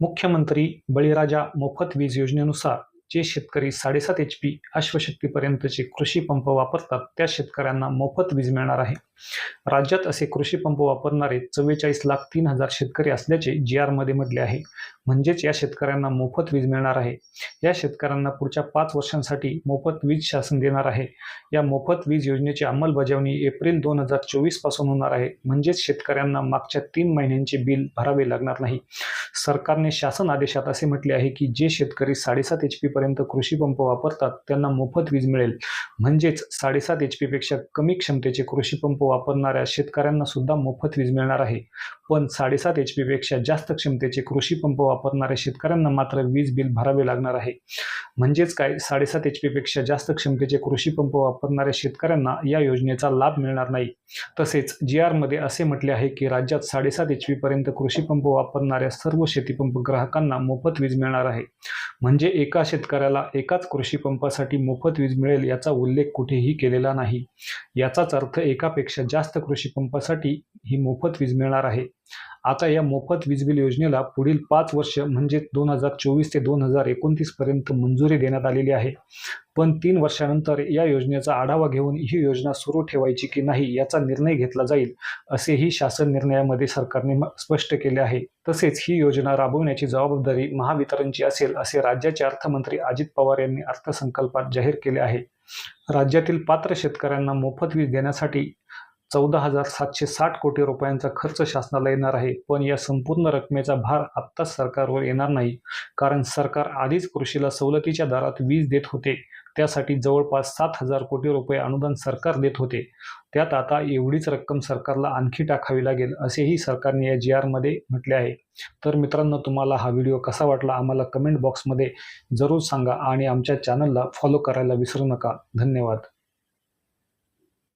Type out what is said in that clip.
मुख्यमंत्री बळीराजा मोफत वीज योजनेनुसार जे शेतकरी साडेसात एच पी अश्वशक्तीपर्यंतचे कृषी पंप वापरतात त्या शेतकऱ्यांना मोफत वीज मिळणार आहे. राज्यात असे कृषी पंप वापरणारे चव्वेचाळीस लाख तीन हजार शेतकरी असल्याचे जी आरमध्ये म्हटले आहे. म्हणजेच या शेतकऱ्यांना मोफत वीज मिळणार आहे. या शेतकऱ्यांना पुढच्या पाच वर्षांसाठी मोफत वीज शासन देणार आहे. या मोफत वीज योजनेची अंमलबजावणी एप्रिल दोन हजार चोवीसपासून होणार आहे. म्हणजेच शेतकऱ्यांना मागच्या तीन महिन्यांचे बिल भरावे लागणार नाही. सरकारने शासन आदेशात असे म्हटले आहे की जे शेतकरी साडेसात एच पर्यंत कृषी पंप वापरतात त्यांना मोफत वीज मिळेल. म्हणजेच साडेसात एच पेक्षा कमी क्षमतेचे कृषी पंप वापरणाऱ्या शेतकऱ्यांना सुद्धा मोफत वीज मिळणार आहे. पण साडेसात एच पेक्षा जास्त क्षमतेचे कृषी पंप वापरणाऱ्या शेतकऱ्यांना मात्र वीज बिल भरावे लागणार आहे. म्हणजेच काय? साडेसात एच पेक्षा जास्त क्षमतेचे कृषी पंप वापरणाऱ्या शेतकऱ्यांना या योजनेचा लाभ मिळणार नाही. तसेच जी आरमध्ये असे म्हटले आहे की राज्यात साडेसात एच पर्यंत कृषी पंप वापरणाऱ्या सर्व शेतीपंप ग्राहकांना मोफत वीज मिळणार आहे. म्हणजे एका शेतकऱ्याला एकाच कृषी पंपासाठी मोफत वीज मिळेल याचा उल्लेख कुठेही केलेला नाही. याचाच अर्थ एकापेक्षा जास्त कृषी पंपासाठी ही मोफत वीज मिळणार आहे. आता या मोफत वीज बिल योजनेला पुढील पाच वर्ष म्हणजे दोन हजार चोवीस ते दोन हजार एकोणतीस पर्यंत मंजुरी देण्यात आलेली आहे. पण तीन वर्षानंतर या योजनेचा आढावा घेऊन ही योजना सुरू ठेवायची की नाही याचा निर्णय घेतला जाईल असेही शासन निर्णयामध्ये सरकारने म- स्पष्ट केले आहे. तसेच ही योजना राबवण्याची जबाबदारी महावितरणची असेल असे राज्याचे अर्थमंत्री अजित पवार यांनी अर्थसंकल्पात जाहीर केले आहे. राज्यातील पात्र शेतकऱ्यांना मोफत वीज देण्यासाठी चौदा हजार सातशे साठ कोटी रुपयांचा खर्च शासनाला येणार आहे. पण या संपूर्ण रकमेचा भार आत्ताच सरकारवर येणार नाही. कारण सरकार आधीच कृषीला सवलतीच्या दरात वीज देत होते. त्यासाठी जवळपास सात हजार कोटी रुपये अनुदान सरकार देत होते. त्यात आता एवढीच रक्कम सरकारला आणखी टाकावी लागेल असेही सरकारने या जी आरमध्ये म्हटले आहे. तर मित्रांनो तुम्हाला हा व्हिडिओ कसा वाटला आम्हाला कमेंट बॉक्समध्ये जरूर सांगा आणि आमच्या चॅनलला फॉलो करायला विसरू नका. धन्यवाद.